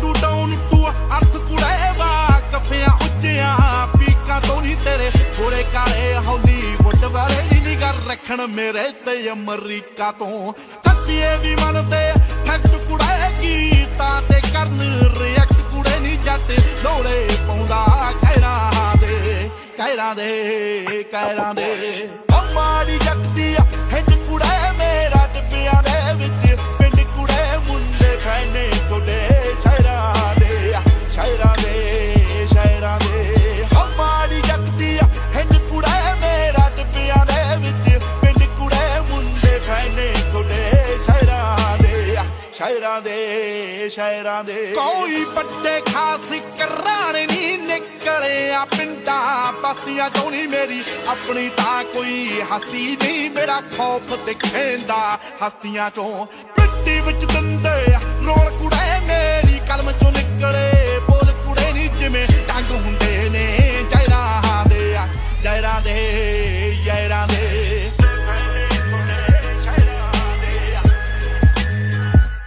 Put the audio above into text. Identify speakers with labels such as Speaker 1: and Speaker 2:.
Speaker 1: To down to earth ਕੁੜੇ ਕਫਿਆਂ ਉੱਚਿਆਂ ਪੀਕਾਂ ਤੋਂ ਨਹੀਂ ਤੇਰੇ। ਗੋਰੇ ਕਾਲੇ ਹਾਲੀਵੁੱਡ ਵਾਲੇ ਨੀ ਨਿਗਰ ਰੱਖਣ ਮੇਰੇ ਤੇ ਅਮਰੀਕਾ ਤੋਂ। ਸੱਚੀਏ ਵੀ ਮੰਨਦੇ ਫੈਕਟ ਕੁੜੇ ਗੀਤਾਂ ਤੇ ਕਰਨ ਰਿਐਕਟ ਕੁੜੇ ਨਹੀਂ ਜੱਟ। ਲੋੜੇ ਪਾਉਂਦਾ ਕਹਿਰਾਂ ਦੇ ਕਹਿਰਾਂ ਦੇ ਕਹਿਰਾਂ ਦੇ। ਉਹ ਮਾੜੀ ਸ਼ਹਿਰਾਂ ਦੇ ਸ਼ਹਿਰਾਂ ਦੇ। ਕੋਈ ਵੱਡੇ ਖਾਸ ਕਰਾਣੇ ਨਹੀਂ ਨਿਕਲਿਆ ਪਿੰਡਾਂ ਬਸਤੀਆਂ ਚੋਂ ਨਹੀਂ ਮੇਰੀ ਆਪਣੀ ਤਾਂ ਕੋਈ ਹਸਤੀ ਨਹੀਂ, ਮੇਰਾ ਖੌਫ ਤੇ ਖੇਂਦਾ ਹਸਤੀਆਂ ਚੋਂ ਪਿੱਟੀ ਵਿੱਚ ਦੰਦੇ ਰੋਲ ਕੁੜੇ ਮੇਰੀ, ਕਲਮ ਚੋਂ ਨਿਕਲੇ, ਬੋਲ ਕੁੜੇ ਨਹੀਂ ਜਿਵੇਂ ਟੰਗ ਹੁੰਦੇ ਨੇ। ਜੈਰਾਂ ਦੇ ਜੈਰਾਂ ਦੇ।